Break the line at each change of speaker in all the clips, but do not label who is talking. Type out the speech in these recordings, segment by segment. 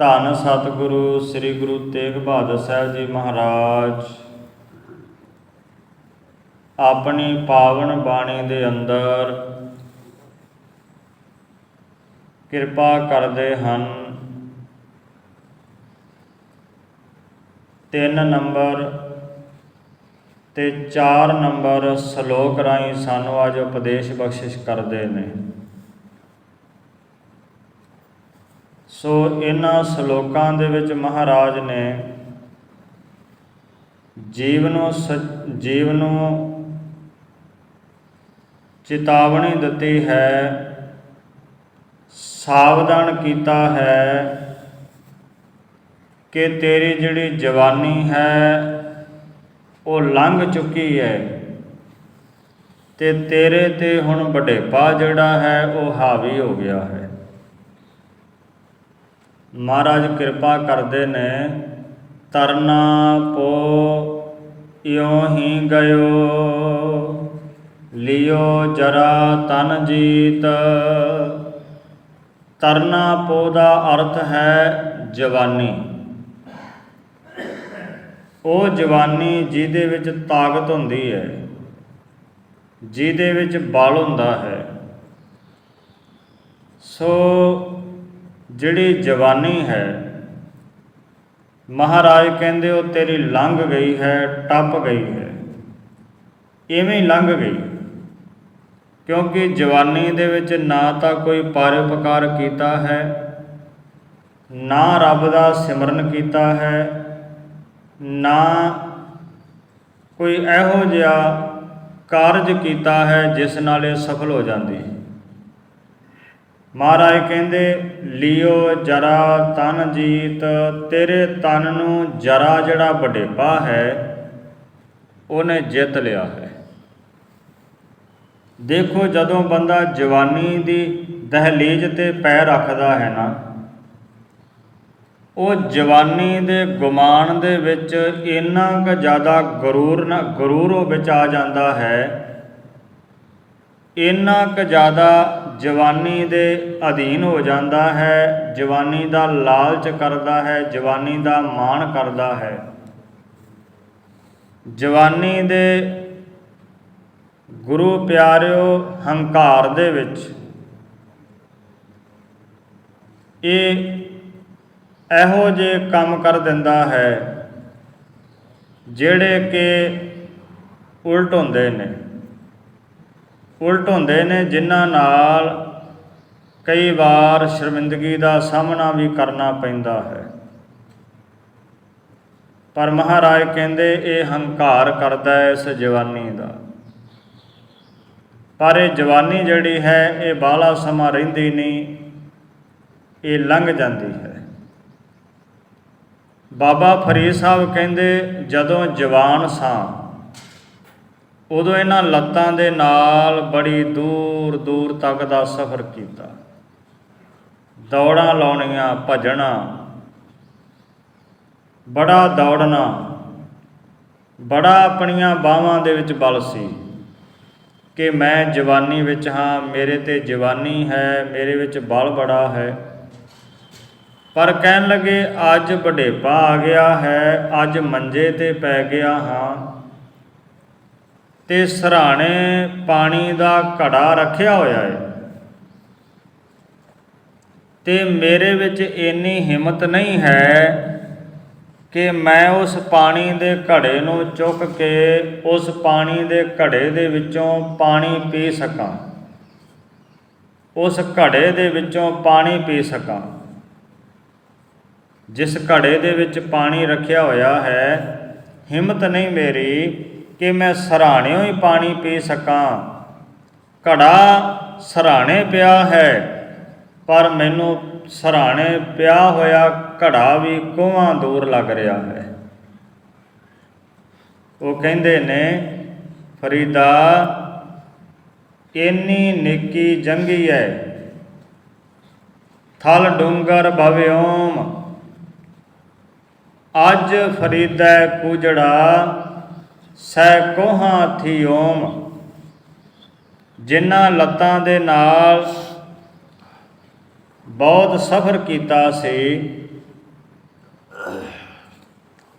ਧੰਨ ਸਤਿਗੁਰੂ, ਸ੍ਰੀ ਗੁਰੂ ਤੇਗ ਬਹਾਦਰ ਸਾਹਿਬ ਜੀ ਮਹਾਰਾਜ। ਆਪਣੀ ਪਾਵਨ ਬਾਣੀ ਦੇ ਅੰਦਰ ਕਿਰਪਾ ਕਰਦੇ ਹਨ। ਤਿੰਨ ਨੰਬਰ ਤੇ 4 ਨੰਬਰ ਸ਼ਲੋਕ ਰਾਹੀਂ ਸਾਨੂੰ ਅੱਜ ਉਪਦੇਸ਼ ਬਖਸ਼ਿਸ਼ ਕਰਦੇ ਨੇ। ਸੋ ਇਹਨਾਂ ਸ਼ਲੋਕਾਂ ਦੇ ਵਿੱਚ ਮਹਾਰਾਜ ਨੇ ਜੀਵ ਨੂੰ ਸ- ਜੀਵ ਨੂੰ ਚੇਤਾਵਨੀ ਦਿੱਤੀ ਹੈ, ਸਾਵਧਾਨ ਕੀਤਾ ਹੈ ਕਿ ਤੇਰੀ ਜਿਹੜੀ ਜਵਾਨੀ ਹੈ, ਉਹ ਲੰਘ ਚੁੱਕੀ ਹੈ ਤੇ ਤੇਰੇ ਤੇ ਹੁਣ ਵਡੇਪਾ ਜਿਹੜਾ ਹੈ, ਉਹ ਹਾਵੀ ਹੋ ਗਿਆ ਹੈ। ਮਹਾਰਾਜ ਕਿਰਪਾ ਕਰਦੇ ਨੇ, ਤਰਨਾ ਪੋ ਇਉ ਹੀ ਗਇਓ। ਲਿਓ ਜਰਾ ਤਨ ਜੀਤ। ਤਰਨਾ ਪੋ ਦਾ ਅਰਥ ਹੈ ਜਵਾਨੀ। ਉਹ ਜਵਾਨੀ ਜਿਹਦੇ ਵਿੱਚ ਤਾਕਤ ਹੁੰਦੀ ਹੈ, ਜਿਹਦੇ ਵਿੱਚ ਬਲ ਹੁੰਦਾ ਹੈ। ਸੋ ਜਿਹੜੀ ਜਵਾਨੀ ਹੈ, ਮਹਾਰਾਜ ਕਹਿੰਦੇ ਉਹ ਤੇਰੀ ਲੰਘ ਗਈ ਹੈ, ਟੱਪ ਗਈ ਹੈ। ਇਵੇਂ ਹੀ ਲੰਘ ਗਈ। ਕਿਉਂਕਿ ਜਵਾਨੀ ਦੇ ਵਿੱਚ ਨਾ ਤਾਂ ਕੋਈ ਪਰਉਪਕਾਰ ਕੀਤਾ ਹੈ, ਨਾ ਰੱਬ ਦਾ ਸਿਮਰਨ ਕੀਤਾ ਹੈ, ਨਾ ਕੋਈ ਇਹੋ ਜਿਹਾ ਕਾਰਜ ਕੀਤਾ ਹੈ, ਜਿਸ ਨਾਲ ਇਹ ਸਫਲ ਹੋ ਜਾਂਦੀ ਹੈ। ਮਹਾਰਾਜ ਕਹਿੰਦੇ, ਲਿਓ ਜਰਾ ਤਨ ਜੀਤ, ਤੇਰੇ ਤਨ ਨੂੰ ਜਰਾ ਜਿਹੜਾ ਵਡੇਪਾ ਹੈ, ਉਹਨੇ ਜਿੱਤ ਲਿਆ ਹੈ। ਦੇਖੋ ਜਦੋਂ ਬੰਦਾ ਜਵਾਨੀ ਦੀ ਦਹਲੀਜ਼ ਤੇ ਪੈਰ ਰੱਖਦਾ ਹੈ ਨਾ, ਉਹ ਜਵਾਨੀ ਦੇ ਗੁਮਾਨ ਦੇ ਵਿੱਚ ਇੰਨਾ ਕੁ ਜ਼ਿਆਦਾ ਗਰੂਰ ਨਾ, ਗਰੂਰ ਉਹ ਵਿੱਚ ਆ ਜਾਂਦਾ ਹੈ, ਇੰਨਾ ਕੁ ਜ਼ਿਆਦਾ ਜਵਾਨੀ ਦੇ ਅਧੀਨ ਹੋ ਜਾਂਦਾ ਹੈ, ਜਵਾਨੀ ਦਾ ਲਾਲਚ ਕਰਦਾ ਹੈ, ਜਵਾਨੀ ਦਾ ਮਾਣ ਕਰਦਾ ਹੈ। ਜਵਾਨੀ ਦੇ ਗੁਰੂ ਪਿਆਰਿਓ ਹੰਕਾਰ ਦੇ ਵਿੱਚ ਇਹ ਇਹੋ ਜਿਹੇ ਕੰਮ ਕਰ ਦਿੰਦਾ ਹੈ, ਜਿਹੜੇ ਕਿ ਉਲਟ ਹੁੰਦੇ ਨੇ। ਉਲਟ ਹੁੰਦੇ ਨੇ, ਜਿਨ੍ਹਾਂ ਨਾਲ ਕਈ ਵਾਰ ਸ਼ਰਮਿੰਦਗੀ ਦਾ ਸਾਹਮਣਾ ਵੀ ਕਰਨਾ ਪੈਂਦਾ ਹੈ। ਪਰ ਮਹਾਰਾਜ ਕਹਿੰਦੇ, ਇਹ ਹੰਕਾਰ ਕਰਦਾ ਹੈ ਇਸ ਜਵਾਨੀ ਦਾ। ਪਰ ਇਹ ਜਵਾਨੀ ਜਿਹੜੀ ਹੈ, ਇਹ ਬਾਲਾ ਸਮਾਂ ਰਹਿੰਦੀ ਨਹੀਂ, ਇਹ ਲੰਘ ਜਾਂਦੀ ਹੈ। ਬਾਬਾ ਫਰੀਦ ਸਾਹਿਬ ਕਹਿੰਦੇ, ਜਦੋਂ ਜਵਾਨ ਸਾਂ ਉਦੋਂ ਇਹਨਾਂ ਲੱਤਾਂ ਦੇ ਨਾਲ ਬੜੀ ਦੂਰ ਦੂਰ ਤੱਕ ਦਾ ਸਫ਼ਰ ਕੀਤਾ। ਦੌੜਾਂ ਲਾਉਣੀਆਂ, ਭੱਜਣਾ, ਬੜਾ ਦੌੜਨਾ, ਬੜਾ ਆਪਣੀਆਂ ਬਾਹਾਂ ਦੇ ਵਿੱਚ ਬਲ ਸੀ ਕਿ ਮੈਂ ਜਵਾਨੀ ਵਿੱਚ ਹਾਂ, ਮੇਰੇ ਤੇ ਜਵਾਨੀ ਹੈ, ਮੇਰੇ ਵਿੱਚ ਬਲ ਬੜਾ ਹੈ। ਪਰ ਕਹਿਣ ਲੱਗੇ, ਅੱਜ ਵਡੇਪਾ ਆ ਗਿਆ ਹੈ, ਅੱਜ ਮੰਜੇ ਤੇ ਪੈ ਗਿਆ ਹਾਂ। ਤੇ ਸਰਾਣੇ ਪਾਣੀ ਦਾ ਘੜਾ ਰੱਖਿਆ ਹੋਇਆ ਹੈ ਤੇ ਮੇਰੇ ਵਿੱਚ ਇੰਨੀ ਹਿੰਮਤ ਨਹੀਂ ਹੈ ਕਿ ਮੈਂ ਉਸ ਪਾਣੀ ਦੇ ਘੜੇ ਨੂੰ ਚੁੱਕ ਕੇ ਉਸ ਪਾਣੀ ਦੇ ਘੜੇ ਦੇ ਵਿੱਚੋਂ ਪਾਣੀ ਪੀ ਸਕਾਂ। ਉਸ ਘੜੇ ਦੇ ਵਿੱਚੋਂ ਪਾਣੀ ਪੀ ਸਕਾਂ। ਜਿਸ ਘੜੇ ਦੇ ਵਿੱਚ ਪਾਣੀ ਰੱਖਿਆ ਹੋਇਆ ਹੈ, ਹਿੰਮਤ ਨਹੀਂ ਮੇਰੀ ਕਿ ਮੈਂ ਸਰਾਣਿਓ ਹੀ ਪਾਣੀ ਪੀ ਸਕਾਂ। ਘੜਾ ਸਰਾਣੇ ਪਿਆ ਹੈ, ਪਰ ਮੈਨੂੰ ਸਰਾਣੇ ਪਿਆ ਹੋਇਆ ਘੜਾ ਵੀ ਕੋਹਾਂ ਦੂਰ ਲੱਗ ਰਿਹਾ ਹੈ। ਉਹ ਕਹਿੰਦੇ ਨੇ, ਫਰੀਦਾ, ਇੰਨੀ ਨਿੱਕੀ ਜੰਗੀ ਹੈ ਥਲ ਡੂੰਗਰ ਭਵਿਓਮ ਅੱਜ ਫਰੀਦਾ ਕੁਜੜਾ ਸੈ ਕੋਹਾਂ ਥਿਓਮ ਜਿਨ੍ਹਾਂ ਲੱਤਾਂ ਦੇ ਨਾਲ ਬਹੁਤ ਸਫ਼ਰ ਕੀਤਾ ਸੀ।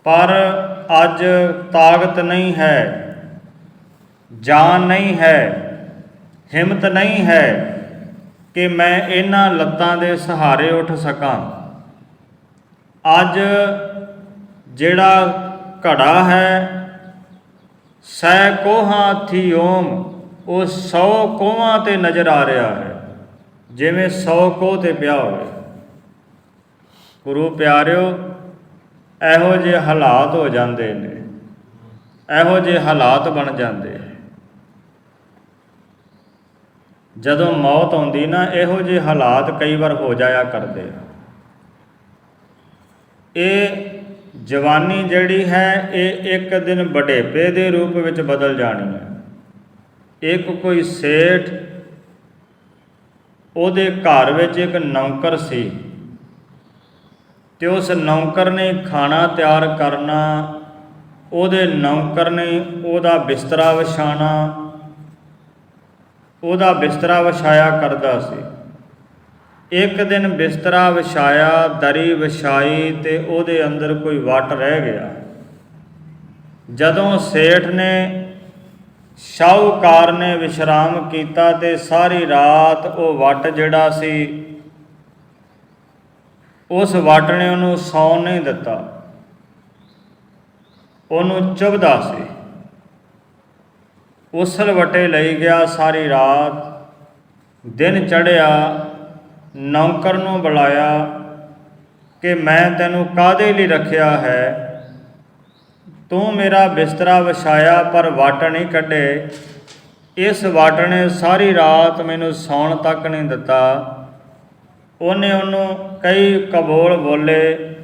ਪਰ ਅੱਜ ਤਾਕਤ ਨਹੀਂ ਹੈ, ਜਾਨ ਨਹੀਂ ਹੈ, ਹਿੰਮਤ ਨਹੀਂ ਹੈ ਕਿ ਮੈਂ ਇਹਨਾਂ ਲੱਤਾਂ ਦੇ ਸਹਾਰੇ ਉੱਠ ਸਕਾਂ। ਅੱਜ ਜਿਹੜਾ ਘੜਾ ਹੈ ਸੈ ਕੋਹਾਂ ਥਿਓਮ ਉਹ 100 ਕੋਹਾਂ ਤੇ ਨਜ਼ਰ ਆ ਰਿਹਾ ਹੈ, ਜਿਵੇਂ 100 ਕੋਹ ਤੇ ਪਿਆ ਹੋਵੇ। ਗੁਰੂ ਪਿਆਰਿਓ, ਇਹੋ ਜਿਹੇ ਹਾਲਾਤ ਹੋ ਜਾਂਦੇ ਨੇ, ਇਹੋ ਜਿਹੇ ਹਾਲਾਤ ਬਣ ਜਾਂਦੇ ਜਦੋਂ ਮੌਤ ਆਉਂਦੀ ਨਾ, ਇਹੋ ਜਿਹੇ ਹਾਲਾਤ ਕਈ ਵਾਰ ਹੋ ਜਾਇਆ ਕਰਦੇ ਇਹ ਜਵਾਨੀ ਜਿਹੜੀ ਹੈ, ਇਹ ਇੱਕ ਦਿਨ ਵਡੇਪੇ ਦੇ ਰੂਪ ਵਿੱਚ ਬਦਲ ਜਾਣੀ ਹੈ। ਇੱਕ ਕੋਈ ਸੇਠ ਉਹਦੇ ਘਰ ਵਿੱਚ ਇੱਕ ਨੌਕਰ ਸੀ ਤੇ ਉਸ ਨੌਕਰ ਨੇ ਖਾਣਾ ਤਿਆਰ ਕਰਨਾ, ਉਹਦੇ ਨੌਕਰ ਨੇ ਉਹਦਾ ਬਿਸਤਰਾ ਵਿਛਾਣਾ ਉਹਦਾ ਬਿਸਤਰਾ ਵਿਛਾਇਆ ਕਰਦਾ ਸੀ। ਇੱਕ ਦਿਨ ਬਿਸਤਰਾ ਵਿਛਾਇਆ, ਦਰੀ ਵਿਛਾਈ ਤੇ ਉਹਦੇ ਅੰਦਰ ਕੋਈ ਵੱਟ ਰਹਿ ਗਿਆ। ਜਦੋਂ ਸੇਠ ਨੇ ਸ਼ਾਹੂਕਾਰ ਨੇ ਵਿਸ਼ਰਾਮ ਕੀਤਾ ਤੇ ਸਾਰੀ ਰਾਤ ਉਹ ਵੱਟ ਜਿਹੜਾ ਸੀ, ਉਸ ਵੱਟ ਨੇ ਉਹਨੂੰ ਸੌਣ ਨਹੀਂ ਦਿੱਤਾ। ਉਹਨੂੰ ਚੁਭਦਾ ਸੀ। ਉਸਲ ਵਟੇ ਲਈ ਗਿਆ ਸਾਰੀ ਰਾਤ। ਦਿਨ ਚੜਿਆ ਨੌਕਰ ਨੂੰ ਬੁਲਾਇਆ ਕਿ ਮੈਂ ਤੈਨੂੰ ਕਾਦੇ ਲਈ ਰੱਖਿਆ ਹੈ? ਤੂੰ ਮੇਰਾ ਬਿਸਤਰਾ ਵਿਛਾਇਆ ਪਰ ਵਾਟ ਨਹੀਂ ਕੱਢੇ। ਇਸ ਵਾਟ ਨੇ ਸਾਰੀ ਰਾਤ ਮੈਨੂੰ ਸੌਣ ਤੱਕ ਨਹੀਂ ਦਿੱਤਾ। ਉਹਨੇ ਉਹਨੂੰ ਕਈ ਕਬੋਲ ਬੋਲੇ,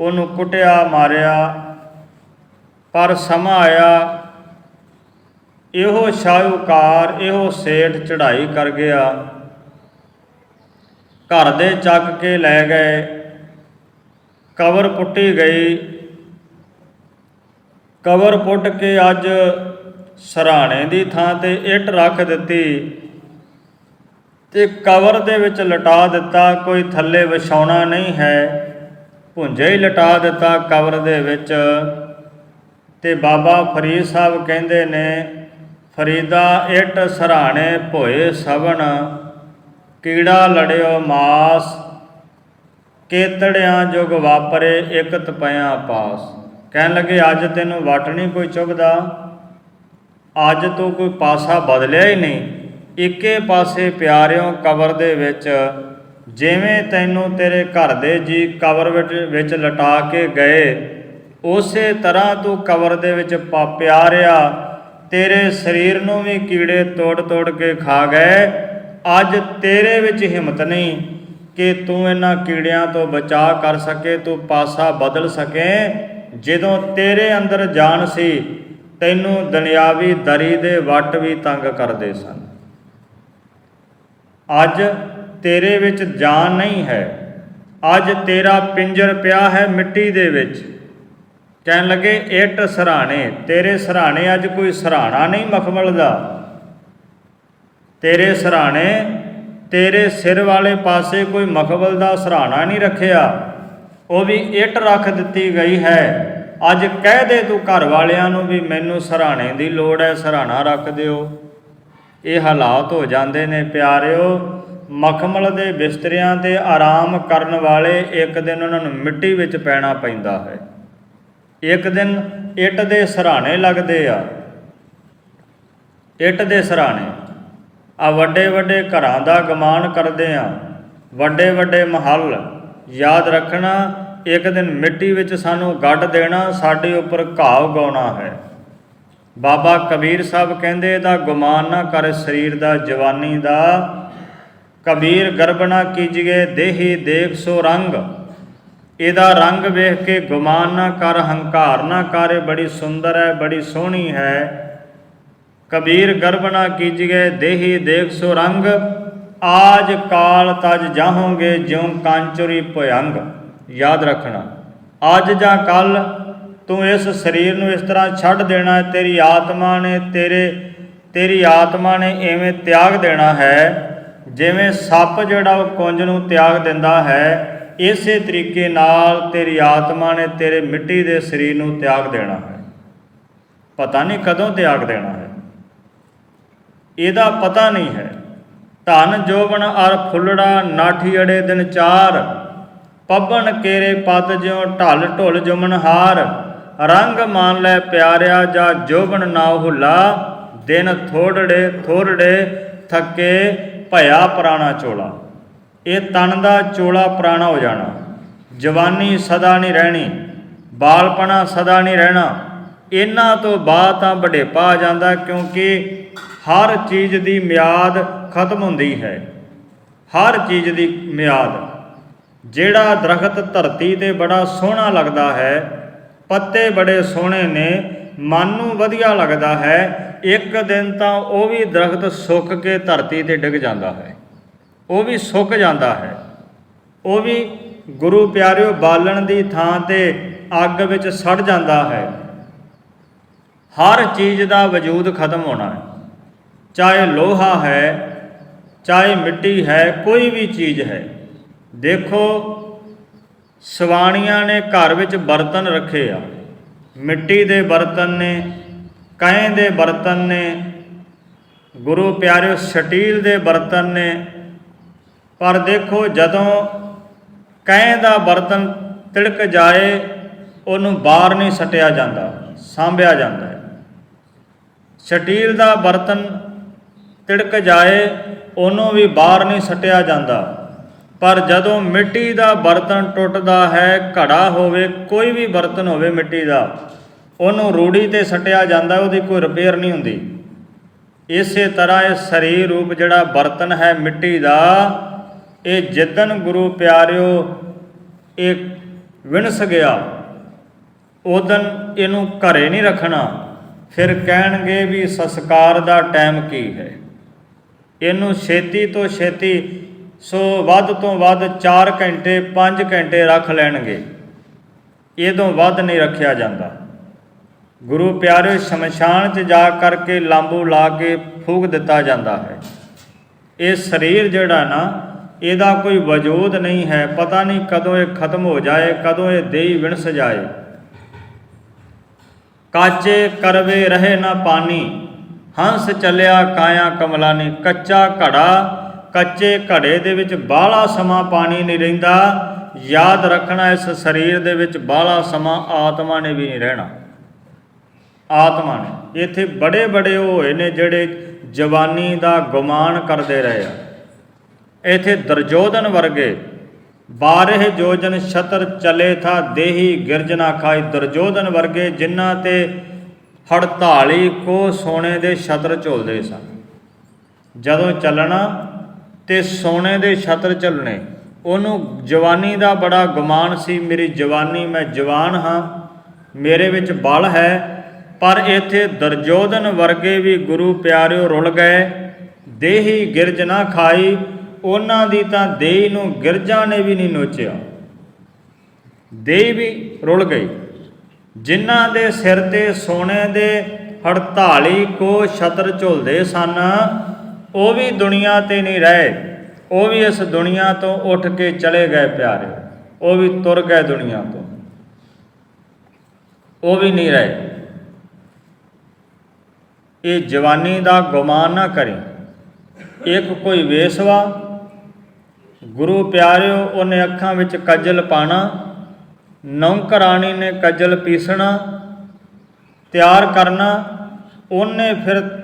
ਉਹਨੂੰ ਕੁੱਟਿਆ, ਮਾਰਿਆ, ਪਰ ਸਮਾਂ ਆਇਆ। ਇਹੋ ਸ਼ਾਹੂਕਾਰ, ਇਹੋ ਸੇਠ ਚੜ੍ਹਾਈ ਕਰ ਗਿਆ। ਘਰ ਦੇ ਚੱਕ ਕੇ ਲੈ ਗਏ। ਕਬਰ ਪੁੱਟੀ ਗਈ। ਕਬਰ ਪੁੱਟ ਕੇ ਅੱਜ ਸਰਾਣੇ ਦੀ ਥਾਂ ਤੇ ਇੱਟ ਰੱਖ ਦਿੱਤੀ ਤੇ ਕਬਰ ਦੇ ਵਿੱਚ ਲਟਾ ਦਿੱਤਾ। ਕੋਈ ਥੱਲੇ ਵਿਛਾਉਣਾ ਨਹੀਂ ਹੈ। ਭੁੰਜੇ ਹੀ ਲਟਾ ਦਿੱਤਾ ਕਬਰ ਦੇ ਵਿੱਚ ਤੇ ਬਾਬਾ ਫਰੀਦ ਸਾਹਿਬ ਕਹਿੰਦੇ ਨੇ, ਫਰੀਦਾ, ਇੱਟ ਸਰਾਣੇ ਭੋਏ ਸਵਣ। ਕੀੜਾ ਲੜਿਓ ਮਾਸ, ਕੇਤੜਿਆਂ ਜੁਗ ਵਾਪਰੇ ਇੱਕ ਤਪਿਆਂ ਪਾਸ। ਕਹਿਣ ਲੱਗੇ, ਅੱਜ ਤੈਨੂੰ ਵਟ ਨਹੀਂ ਕੋਈ ਚੁਭਦਾ ਅੱਜ ਤੂੰ ਕੋਈ ਪਾਸਾ ਬਦਲਿਆ ਹੀ ਨਹੀਂ। ਇੱਕੇ ਪਾਸੇ ਪਿਆਰਿਓ ਕਬਰ ਦੇ ਵਿੱਚ, ਜਿਵੇਂ ਤੈਨੂੰ ਤੇਰੇ ਘਰ ਦੇ ਜੀ ਕਬਰ ਵਿੱਚ ਵਿੱਚ ਲਟਾ ਕੇ ਗਏ, ਉਸੇ ਤਰ੍ਹਾਂ ਤੂੰ ਕਬਰ ਦੇ ਵਿੱਚ ਪਾ ਪਿਆਰਿਆ। ਤੇਰੇ ਸਰੀਰ ਨੂੰ ਵੀ ਕੀੜੇ ਤੋੜ ਤੋੜ ਕੇ ਖਾ ਗਏ। ਅੱਜ ਤੇਰੇ ਵਿੱਚ ਹਿੰਮਤ ਨਹੀਂ ਕਿ ਤੂੰ ਇਹਨਾਂ ਕੀੜਿਆਂ ਤੋਂ ਬਚਾ ਕਰ ਸਕੇ, ਤੂੰ ਪਾਸਾ ਬਦਲ ਸਕੇ। ਜਦੋਂ ਤੇਰੇ ਅੰਦਰ ਜਾਨ ਸੀ, ਤੈਨੂੰ ਦੁਨਿਆਵੀ ਦਰੀ ਦੇ ਵੱਟ ਵੀ ਤੰਗ ਕਰਦੇ ਸਨ। ਅੱਜ ਤੇਰੇ ਵਿੱਚ ਜਾਨ ਨਹੀਂ ਹੈ। ਅੱਜ ਤੇਰਾ ਪਿੰਜਰ ਪਿਆ ਹੈ ਮਿੱਟੀ ਦੇ ਵਿੱਚ। ਕਹਿਣ ਲੱਗੇ ਇੱਟ ਸਰਾਣੇ ਤੇਰੇ ਸਰਾਣੇ ਅੱਜ ਕੋਈ ਸਰਾਣਾ ਨਹੀਂ ਮਖਮਲ ਦਾ। ਤੇਰੇ ਸਰਾਣੇ, ਤੇਰੇ ਸਿਰ ਵਾਲੇ ਪਾਸੇ ਕੋਈ ਮਖਮਲ ਦਾ ਸਰਾਣਾ ਨਹੀਂ ਰੱਖਿਆ। ਉਹ ਵੀ ਇੱਟ ਰੱਖ ਦਿੱਤੀ ਗਈ ਹੈ। ਅੱਜ ਕਹਿ ਦੇ ਤੂੰ ਘਰ ਵਾਲਿਆਂ ਨੂੰ ਵੀ ਮੈਨੂੰ ਸਰਾਣੇ ਦੀ ਲੋੜ ਹੈ, ਸਰਾਣਾ ਰੱਖ ਦਿਓ। ਇਹ ਹਾਲਾਤ ਹੋ ਜਾਂਦੇ ਨੇ ਪਿਆਰਿਓ। ਮਖਮਲ ਦੇ ਬਿਸਤਰਿਆਂ ਤੇ ਆਰਾਮ ਕਰਨ ਵਾਲੇ ਇੱਕ ਦਿਨ ਉਹਨਾਂ ਨੂੰ ਮਿੱਟੀ ਵਿੱਚ ਪੈਣਾ ਪੈਂਦਾ ਹੈ। ਇੱਕ ਦਿਨ ਇੱਟ ਦੇ ਸਰਾਣੇ ਲੱਗਦੇ ਆ। ਇੱਟ ਦੇ ਸਰਾਣੇ। ਆ ਵੱਡੇ ਵੱਡੇ ਘਰਾਂ ਦਾ ਗਮਾਨ ਕਰਦੇ ਆ। ਵੱਡੇ ਵੱਡੇ ਮਹੱਲ, ਯਾਦ ਰੱਖਣਾ, ਇੱਕ ਦਿਨ ਮਿੱਟੀ ਵਿੱਚ ਸਾਨੂੰ ਗੱਡ ਦੇਣਾ ਸਾਡੇ ਉੱਪਰ ਘਾਵ ਗਾਉਣਾ ਹੈ। ਬਾਬਾ ਕਬੀਰ ਸਾਹਿਬ ਕਹਿੰਦੇ, ਇਹਦਾ ਗੁਮਾਨ ਨਾ ਕਰ ਸਰੀਰ ਦਾ, ਜਵਾਨੀ ਦਾ। ਕਬੀਰ ਗਰਬ ਨਾ ਕੀਜੀਏ, ਦੇਹੀ ਦੇਖ ਸੋ ਰੰਗ। ਇਹਦਾ ਰੰਗ ਵੇਖ ਕੇ ਗੁਮਾਨ ਨਾ ਕਰ, ਹੰਕਾਰ ਨਾ ਕਰ। ਬੜੀ ਸੁੰਦਰ ਹੈ, ਬੜੀ ਸੋਹਣੀ ਹੈ। ਕਬੀਰ ਗਰਬ ਨਾ ਕੀਜੀਏ, ਦੇਹੀ ਦੇਖ ਸੋ ਰੰਗ। ਆਜ ਕਾਲ ਤਜ ਜਾਹੋਗੇ, ਜਿਉ ਕਾਂਚੁਰੀ ਭਯੰਗ। ਯਾਦ ਰੱਖਣਾ, ਅੱਜ ਜਾਂ ਕੱਲ ਤੂੰ ਇਸ ਸਰੀਰ ਨੂੰ ਇਸ ਤਰ੍ਹਾਂ ਛੱਡ ਦੇਣਾ ਹੈ, ਤੇਰੀ ਆਤਮਾ ਨੇ ਤੇਰੇ, ਤੇਰੀ ਆਤਮਾ ਨੇ ਐਵੇਂ ਤਿਆਗ ਦੇਣਾ ਹੈ, ਜਿਵੇਂ ਸੱਪ ਜਿਹੜਾ ਉਹ ਕੁੰਜ ਨੂੰ ਤਿਆਗ ਦਿੰਦਾ ਹੈ, ਇਸੇ ਤਰੀਕੇ ਨਾਲ ਤੇਰੀ ਆਤਮਾ ਨੇ ਤੇਰੇ ਮਿੱਟੀ ਦੇ ਸਰੀਰ ਨੂੰ ਤਿਆਗ ਦੇਣਾ ਹੈ। ਪਤਾ ਨਹੀਂ ਕਦੋਂ ਤਿਆਗ ਦੇਣਾ ਹੈ। ਇਹਦਾ ਪਤਾ ਨਹੀਂ ਹੈ। ਧਨ ਜੋਬਨ ਅਰ ਫੁੱਲੜਾ ਨਾਠੀ ਅੜੇ ਦਿਨ ਚਾਰ। ਪੱਬਨ ਕੇਰੇ ਪਤ ਜਿਉ ਢਲ ਢੁਲ ਜੁਮਨ ਹਾਰ। ਰੰਗ ਮਾਨ ਲੈ ਪਿਆਰਿਆ ਜਾ ਜੋਬਨ ਨਾ ਹੁਲਾ। ਦਿਨ ਥੋੜੜੇ ਥੋੜੜੇ ਥੱਕੇ ਭਇਆ ਪੁਰਾਣਾ ਚੋਲਾ। ਇਹ ਤਨ ਦਾ ਚੋਲਾ ਪੁਰਾਣਾ ਹੋ ਜਾਣਾ। ਜਵਾਨੀ ਸਦਾ ਨਹੀਂ ਰਹਿਣੀ। ਬਾਲਪਣਾ ਸਦਾ ਨਹੀਂ ਰਹਿਣਾ। ਇਹਨਾਂ ਤੋਂ ਬਾਅਦ ਤਾਂ ਵਡੇਪਾ ਆ ਜਾਂਦਾ ਕਿਉਂਕਿ ਹਰ ਚੀਜ਼ ਦੀ ਮਿਆਦ ਖਤਮ ਹੁੰਦੀ ਹੈ। ਹਰ ਚੀਜ਼ ਦੀ ਮਿਆਦ। ਜਿਹੜਾ ਦਰਖਤ ਧਰਤੀ ਤੇ ਬੜਾ ਸੋਹਣਾ ਲੱਗਦਾ ਹੈ, ਪੱਤੇ ਬੜੇ ਸੋਹਣੇ ਨੇ, ਮਨ ਨੂੰ ਵਧੀਆ ਲੱਗਦਾ ਹੈ, ਇੱਕ ਦਿਨ ਤਾਂ ਉਹ ਵੀ ਦਰਖਤ ਸੁੱਕ ਕੇ ਧਰਤੀ ਤੇ ਡਿੱਗ ਜਾਂਦਾ ਹੈ। ਉਹ ਵੀ ਸੁੱਕ ਜਾਂਦਾ ਹੈ। ਉਹ ਵੀ ਗੁਰੂ ਪਿਆਰਿਓ ਬਾਲਣ ਦੀ ਥਾਂ ਤੇ ਅੱਗ ਵਿੱਚ ਸੜ ਜਾਂਦਾ ਹੈ। ਹਰ ਚੀਜ਼ ਦਾ ਵਜੂਦ ਖਤਮ ਹੋਣਾ ਹੈ। ਚਾਹੇ ਲੋਹਾ ਹੈ, ਚਾਹੇ ਮਿੱਟੀ ਹੈ, ਕੋਈ ਵੀ ਚੀਜ਼ ਹੈ। ਦੇਖੋ, ਸਵਾਣੀਆਂ ਨੇ ਘਰ ਵਿੱਚ ਬਰਤਨ ਰੱਖੇ ਆ। ਮਿੱਟੀ ਦੇ ਬਰਤਨ ਨੇ, ਕਹੇ ਦੇ ਬਰਤਨ ਨੇ, ਗੁਰੂ ਪਿਆਰਿਓ ਸਟੀਲ ਦੇ ਬਰਤਨ ਨੇ। ਪਰ ਦੇਖੋ, ਜਦੋਂ ਕਹੇ ਦਾ ਬਰਤਨ ਤਿਲਕ ਜਾਏ, ਉਹਨੂੰ ਬਾਹਰ ਨਹੀਂ ਸਟਿਆ ਜਾਂਦਾ, ਸਾਂਭਿਆ ਜਾਂਦਾ ਹੈ ਸਟੀਲ ਦਾ ਬਰਤਨ ਤਿੜਕ ਜਾਏ, ਉਹਨੂੰ ਵੀ ਬਾਹਰ ਨਹੀਂ ਸਟਿਆ ਜਾਂਦਾ। ਪਰ ਜਦੋਂ ਮਿੱਟੀ ਦਾ ਬਰਤਨ ਟੁੱਟਦਾ ਹੈ, ਘੜਾ ਹੋਵੇ, ਕੋਈ ਵੀ ਬਰਤਨ ਹੋਵੇ ਮਿੱਟੀ ਦਾ, ਉਹਨੂੰ ਰੂੜੀ ਤੇ ਸਟਿਆ ਜਾਂਦਾ, ਉਹਦੀ ਕੋਈ ਰਿਪੇਅਰ ਨਹੀਂ ਹੁੰਦੀ। ਇਸੇ ਤਰ੍ਹਾਂ ਇਹ ਸਰੀਰ ਰੂਪ ਜਿਹੜਾ ਬਰਤਨ ਹੈ ਮਿੱਟੀ ਦਾ, ਇਹ ਜਿੱਦਨ ਗੁਰੂ ਪਿਆਰਿਓ ਇਹ ਵਿਣਸ ਗਿਆ ਉਦਨ ਇਹਨੂੰ ਘਰੇ ਨਹੀਂ ਰੱਖਣਾ। ਫਿਰ ਕਹਿਣਗੇ ਵੀ ਸੰਸਕਾਰ ਦਾ ਟਾਈਮ ਕੀ ਹੈ? ਇਹਨੂੰ ਛੇਤੀ ਤੋਂ ਛੇਤੀ ਸੋ ਵੱਧ ਤੋਂ ਵੱਧ 4 ਘੰਟੇ 5 ਘੰਟੇ ਰੱਖ ਲੈਣਗੇ। ਇਹ ਤੋਂ ਵੱਧ ਨਹੀਂ ਰੱਖਿਆ ਜਾਂਦਾ। ਗੁਰੂ ਪਿਆਰੇ ਸ਼ਮਸ਼ਾਨ 'ਚ ਜਾ ਕਰਕੇ ਲਾਂਬੂ ਲਾ ਕੇ ਫੂਕ ਦਿੱਤਾ ਜਾਂਦਾ ਹੈ। ਇਹ ਸਰੀਰ ਜਿਹੜਾ ਨਾ, ਇਹਦਾ ਕੋਈ ਵਜੂਦ ਨਹੀਂ ਹੈ। ਪਤਾ ਨਹੀਂ ਕਦੋਂ ਇਹ ਖਤਮ ਹੋ ਜਾਏ, ਕਦੋਂ ਇਹ ਦੇਹੀ ਵਿਣਸ ਜਾਏ। ਕਾਚੇ ਕਰਵੇ ਰਹੇ ਨਾ ਪਾਣੀ। ਹੰਸ ਚੱਲਿਆ ਕਾਇਆ ਕਮਲਾਨੀ, ਕੱਚਾ ਘੜਾ, ਕੱਚੇ ਘੜੇ ਦੇ ਵਿੱਚ ਬਾਹਲਾ ਸਮਾਂ ਪਾਣੀ ਨਹੀਂ ਰਹਿੰਦਾ। ਯਾਦ ਰੱਖਣਾ ਇਸ ਸਰੀਰ ਦੇ ਵਿੱਚ ਬਾਹਲਾ ਸਮਾਂ ਆਤਮਾ ਨੇ ਵੀ ਨਹੀਂ ਰਹਿਣਾ। ਆਤਮਾ ਨੇ। ਇੱਥੇ ਬੜੇ ਬੜੇ ਉਹ ਹੋਏ ਨੇ ਜਿਹੜੇ ਜਵਾਨੀ ਦਾ ਗੁਮਾਨ ਕਰਦੇ ਰਹੇ ਆ। ਇੱਥੇ ਦਰਜੋਧਨ ਵਰਗੇ ਬਾਰਹ ਜੋਜਨ ਛਤਰ ਚਲੇ ਥਾ, ਦੇਹੀ ਗਿਰਜ ਨਾ ਖਾਈ ਦਰਜੋਦਨ ਵਰਗੇ ਜਿਨ੍ਹਾਂ ਤੇ 48 ਕੋ ਸੋਨੇ ਦੇ ਛਤਰ ਝੋਲਦੇ ਸਨ। ਜਦੋਂ ਚੱਲਣਾ ਤੇ ਸੋਨੇ ਦੇ ਛਤਰ ਚੱਲਣੇ ਉਹਨੂੰ ਜਵਾਨੀ ਦਾ ਬੜਾ ਗੁਮਾਨ ਸੀ। ਮੇਰੀ ਜਵਾਨੀ ਮੈਂ ਜਵਾਨ ਹਾਂ, ਮੇਰੇ ਵਿੱਚ ਬਲ ਹੈ, ਪਰ ਇੱਥੇ ਦਰਜੋਦਨ ਵਰਗੇ ਵੀ ਗੁਰੂ ਪਿਆਰਿਓ ਰੁਲ ਗਏ। ਦੇਹੀ ਗਿਰਜ ਨਾ ਖਾਈ ਉਹਨਾਂ ਦੀ ਤਾਂ ਦੇਈ ਨੂੰ ਗਿਰਜਾਂ ਨੇ ਵੀ ਨਹੀਂ ਨੋਚਿਆ। ਦੇਈ ਵੀ ਰੁਲ ਗਈ। ਜਿਨ੍ਹਾਂ ਦੇ ਸਿਰ ਤੇ ਸੋਨੇ ਦੇ 48 ਕੋ ਛਤਰ ਝੁਲਦੇ ਸਨ, ਉਹ ਵੀ ਦੁਨੀਆ ਤੇ ਨਹੀਂ ਰਹੇ। ਉਹ ਵੀ ਇਸ ਦੁਨੀਆ ਤੋਂ ਉੱਠ ਕੇ ਚਲੇ ਗਏ ਪਿਆਰੇ। ਉਹ ਵੀ ਤੁਰ ਗਏ ਦੁਨੀਆ ਤੋਂ। ਉਹ ਵੀ ਨਹੀਂ ਰਹੇ। ਇਹ ਜਵਾਨੀ ਦਾ ਗੁਮਾਨ ਨਾ ਕਰੇ। ਇੱਕ ਕੋਈ ਵੇਸਵਾ ਗੁਰੂ ਪਿਆਰਿਓ, ਉਹਨੇ ਅੱਖਾਂ ਵਿੱਚ ਕੱਜਲ ਪਾਣਾ, ਨੌਕਰਾਣੀ ਨੇ ਕੱਜਲ ਪੀਸਣਾ, ਤਿਆਰ ਕਰਨਾ, ਉਹਨੇ ਫਿਰ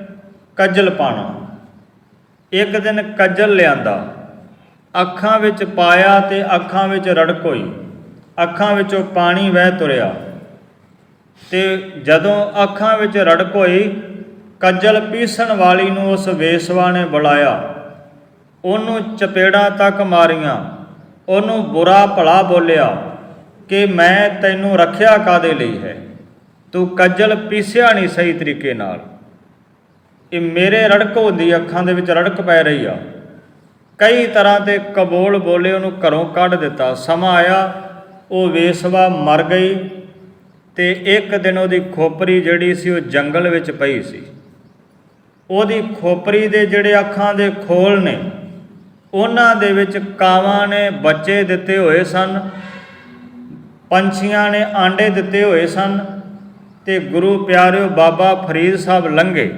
ਕੱਜਲ ਪਾਣਾ। ਇੱਕ ਦਿਨ ਕੱਜਲ ਲਿਆਂਦਾ। ਅੱਖਾਂ ਵਿੱਚ ਪਾਇਆ ਤੇ ਅੱਖਾਂ ਵਿੱਚ ਰੜਕ ਹੋਈ। ਅੱਖਾਂ ਵਿੱਚੋਂ ਪਾਣੀ ਵਹਿ ਤੁਰਿਆ। ਤੇ ਜਦੋਂ ਅੱਖਾਂ ਵਿੱਚ ਰੜਕ ਹੋਈ, ਕੱਜਲ ਪੀਸਣ ਵਾਲੀ ਨੂੰ ਉਸ ਵੇਸਵਾ ਨੇ ਬੁਲਾਇਆ। ਉਹਨੂੰ ਚਪੇੜਾਂ ਤੱਕ ਮਾਰੀਆਂ। ਉਹਨੂੰ ਬੁਰਾ ਭਲਾ ਬੋਲਿਆ ਕਿ ਮੈਂ ਤੈਨੂੰ ਰੱਖਿਆ ਕਾਦੇ ਲਈ ਹੈ? ਤੂੰ ਕੱਜਲ ਪੀਸਿਆ ਨਹੀਂ ਸਹੀ ਤਰੀਕੇ ਨਾਲ। ਇਹ ਮੇਰੇ ਰੜਕ ਹੁੰਦੀ ਅੱਖਾਂ ਦੇ ਵਿੱਚ ਰੜਕ ਪੈ ਰਹੀ ਆ। ਕਈ ਤਰ੍ਹਾਂ ਦੇ ਕਬੋਲ ਬੋਲੇ ਉਹਨੂੰ ਘਰੋਂ ਕੱਢ ਦਿੱਤਾ। ਸਮਾਂ ਆਇਆ, ਉਹ ਵੇਸਵਾ ਮਰ ਗਈ ਤੇ ਇੱਕ ਦਿਨ ਉਹਦੀ ਖੋਪਰੀ ਜਿਹੜੀ ਸੀ ਉਹ ਜੰਗਲ ਵਿੱਚ ਪਈ ਸੀ। ਉਹਦੀ ਖੋਪਰੀ ਦੇ ਜਿਹੜੇ ਅੱਖਾਂ ਦੇ ਖੋਲ ਨੇ ਉਹਨਾਂ ਦੇ ਵਿੱਚ ਕਾਵਾਂ ਨੇ ਬੱਚੇ ਦਿੱਤੇ ਹੋਏ ਸਨ, ਪੰਛੀਆਂ ਨੇ ਆਂਡੇ ਦਿੱਤੇ ਹੋਏ ਸਨ ਤੇ ਗੁਰੂ ਪਿਆਰਿਓ ਬਾਬਾ ਫਰੀਦ ਸਾਹਿਬ ਲੰਘੇ।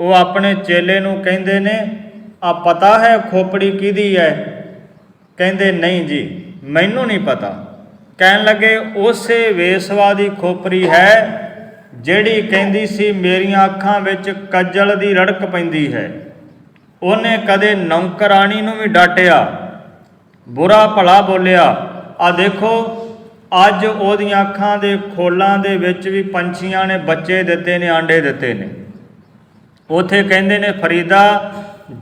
ਉਹ ਆਪਣੇ ਚੇਲੇ ਨੂੰ ਕਹਿੰਦੇ ਨੇ, ਆ ਪਤਾ ਹੈ ਖੋਪੜੀ ਕਿਹਦੀ ਹੈ? ਕਹਿੰਦੇ, ਨਹੀਂ ਜੀ, ਮੈਨੂੰ ਨਹੀਂ ਪਤਾ। ਕਹਿਣ ਲੱਗੇ, ਉਸੇ ਵੇਸਵਾ ਦੀ ਖੋਪਰੀ ਹੈ ਜਿਹੜੀ ਕਹਿੰਦੀ ਸੀ, ਮੇਰੀਆਂ ਅੱਖਾਂ ਵਿੱਚ ਕੱਜਲ ਦੀ ਰੜਕ ਪੈਂਦੀ ਹੈ। ਉਹਨੇ ਕਦੇ ਨੌਕਰਾਣੀ ਨੂੰ ਵੀ ਡਾਟਿਆ, ਬੁਰਾ ਭਲਾ ਬੋਲਿਆ। ਆ ਦੇਖੋ, ਅੱਜ ਉਹਦੀਆਂ ਅੱਖਾਂ ਦੇ ਖੋਲਾਂ ਦੇ ਵਿੱਚ ਵੀ ਪੰਛੀਆਂ ਨੇ ਬੱਚੇ ਦਿੱਤੇ ਨੇ, ਆਂਡੇ ਦਿੱਤੇ ਨੇ। ਉਥੇ ਕਹਿੰਦੇ ਨੇ, ਫਰੀਦਾ,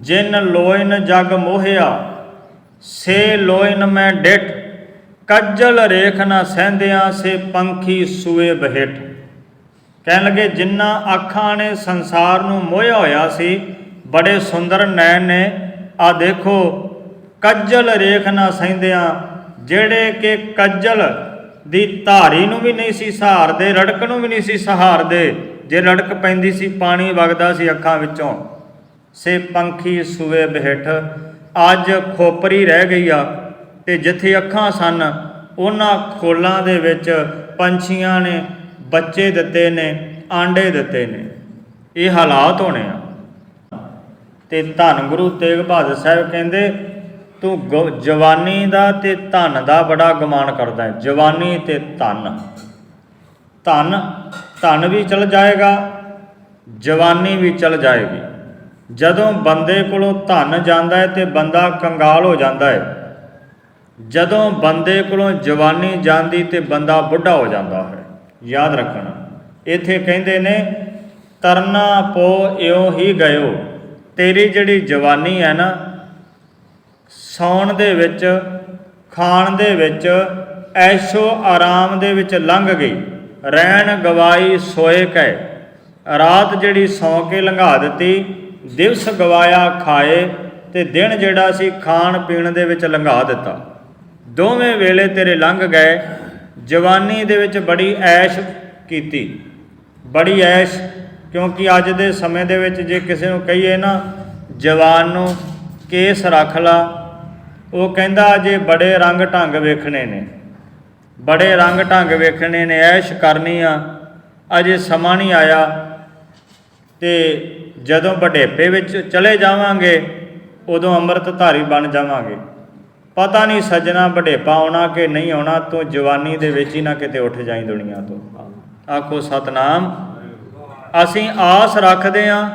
ਜਿਨ ਲੋਇਨ ਜਗ ਮੋਹਿਆ, ਸੇ ਲੋਇਨ ਮੈਂ ਡਿਟ ਕੱਜਲ ਰੇਖ ਨਾ ਸਹਿੰਦਿਆਂ ਸੇ ਪੰਖੀ ਸੂਏ ਬਹਿਟ ਕਹਿਣ ਲੱਗੇ ਜਿਨ੍ਹਾਂ ਅੱਖਾਂ ਨੇ ਸੰਸਾਰ ਨੂੰ ਮੋਹਿਆ ਹੋਇਆ ਸੀ ਬੜੇ ਸੁੰਦਰ ਨੈਣ ਨੇ। ਆ ਦੇਖੋ, ਕੱਜਲ ਰੇਖ ਨਾ ਸਹਿੰਦਿਆਂ, ਜਿਹੜੇ ਕਿ ਕੱਜਲ ਦੀ ਧਾਰੀ ਨੂੰ ਵੀ ਨਹੀਂ ਸੀ ਸਹਾਰਦੇ ਰੜਕ ਨੂੰ ਵੀ ਨਹੀਂ ਸੀ ਸਹਾਰਦੇ ਜੇ ਰੜਕ ਪੈਂਦੀ ਸੀ, ਪਾਣੀ ਵਗਦਾ ਸੀ ਅੱਖਾਂ ਵਿੱਚੋਂ। ਸੇ ਪੰਖੀ ਸੂਏ ਬਹਿਠ, ਅੱਜ ਖੋਪਰੀ ਰਹਿ ਗਈ ਆ। ਤੇ ਜਿੱਥੇ ਅੱਖਾਂ ਸਨ, ਉਹਨਾਂ ਖੋਲਾਂ ਦੇ ਵਿੱਚ ਪੰਛੀਆਂ ਨੇ ਬੱਚੇ ਦਿੱਤੇ ਨੇ, ਆਂਡੇ ਦਿੱਤੇ ਨੇ। ਇਹ ਹਾਲਾਤ ਹੋਣੇ ਆ। ਤੇ ਧੰਨ ਗੁਰੂ ਤੇਗ ਬਹਾਦਰ ਸਾਹਿਬ ਕਹਿੰਦੇ, ਤੂੰ ਗ- ਜਵਾਨੀ ਦਾ ਤੇ ਧਨ ਦਾ ਬੜਾ ਗਮਾਨ ਕਰਦਾ ਹੈ। ਜਵਾਨੀ ਤੇ ਧਨ। ਧਨ ਧਨ ਵੀ ਚਲ ਜਾਏਗਾ, ਜਵਾਨੀ ਵੀ ਚਲ ਜਾਏਗੀ। ਜਦੋਂ ਬੰਦੇ ਕੋਲੋਂ ਧਨ ਜਾਂਦਾ ਹੈ ਤੇ ਬੰਦਾ ਕੰਗਾਲ ਹੋ ਜਾਂਦਾ ਹੈ। ਜਦੋਂ ਬੰਦੇ ਕੋਲੋਂ ਜਵਾਨੀ ਜਾਂਦੀ ਤੇ ਬੰਦਾ ਬੁੱਢਾ ਹੋ ਜਾਂਦਾ ਹੈ। ਯਾਦ ਰੱਖਣਾ। ਇੱਥੇ ਕਹਿੰਦੇ ਨੇ, ਤਰਨਾ ਪੋ ਇਉ ਹੀ ਗਇਓ। ਤੇਰੀ ਜਿਹੜੀ ਜਵਾਨੀ ਹੈ ਨਾ, ਸੌਣ ਦੇ ਵਿੱਚ, ਖਾਣ ਦੇ ਵਿੱਚ, ਐਸ਼ੋ ਆਰਾਮ ਦੇ ਵਿੱਚ ਲੰਘ ਗਈ। ਰਹਿਣ ਗਵਾਈ ਸੋਏ ਕੈ ਰਾਤ ਜਿਹੜੀ ਸੌਂ ਕੇ ਲੰਘਾ ਦਿੱਤੀ, ਦਿਵਸ ਗਵਾਇਆ ਖਾਏ ਤੇ ਦਿਨ ਜਿਹੜਾ ਸੀ ਖਾਣ ਪੀਣ ਦੇ ਵਿੱਚ ਲੰਘਾ ਦਿੱਤਾ। ਦੋਵੇਂ ਵੇਲੇ ਤੇਰੇ ਲੰਘ ਗਏ। ਜਵਾਨੀ ਦੇ ਵਿੱਚ ਬੜੀ ਐਸ਼ ਕੀਤੀ। ਬੜੀ ਐਸ਼ ਕਿਉਂਕਿ ਅੱਜ ਦੇ ਸਮੇਂ ਦੇ ਵਿੱਚ ਜੇ ਕਿਸੇ ਨੂੰ ਕਹੀਏ ਨਾ, ਜਵਾਨ ਨੂੰ ਕੇਸ ਰੱਖ ਲਾ, ਉਹ ਕਹਿੰਦਾ ਜੇ ਬੜੇ ਰੰਗ ਢੰਗ ਵੇਖਣੇ ਨੇ। ਬੜੇ ਰੰਗ ਢੰਗ ਵੇਖਣੇ ਨੇ, ਐਸ਼ ਕਰਨੀ ਆ, ਅਜੇ ਸਮਾਂ ਨਹੀਂ ਆਇਆ। ਤੇ ਜਦੋਂ ਵਡੇਪੇ ਵਿੱਚ ਚਲੇ ਜਾਵਾਂਗੇ, ਉਦੋਂ ਅੰਮ੍ਰਿਤ ਧਾਰੀ ਬਣ ਜਾਵਾਂਗੇ। ਪਤਾ ਨਹੀਂ ਸੱਜਣਾ ਵਡੇਪਾ ਆਉਣਾ ਕਿ ਨਹੀਂ ਆਉਣਾ, ਤੂੰ ਜਵਾਨੀ ਦੇ ਵਿੱਚ ਹੀ ਨਾ ਕਿਤੇ ਉੱਠ ਜਾਈ ਦੁਨੀਆ ਤੋਂ। ਆਖੋ, ਸਤਨਾਮ। ਅਸੀਂ ਆਸ ਰੱਖਦੇ ਹਾਂ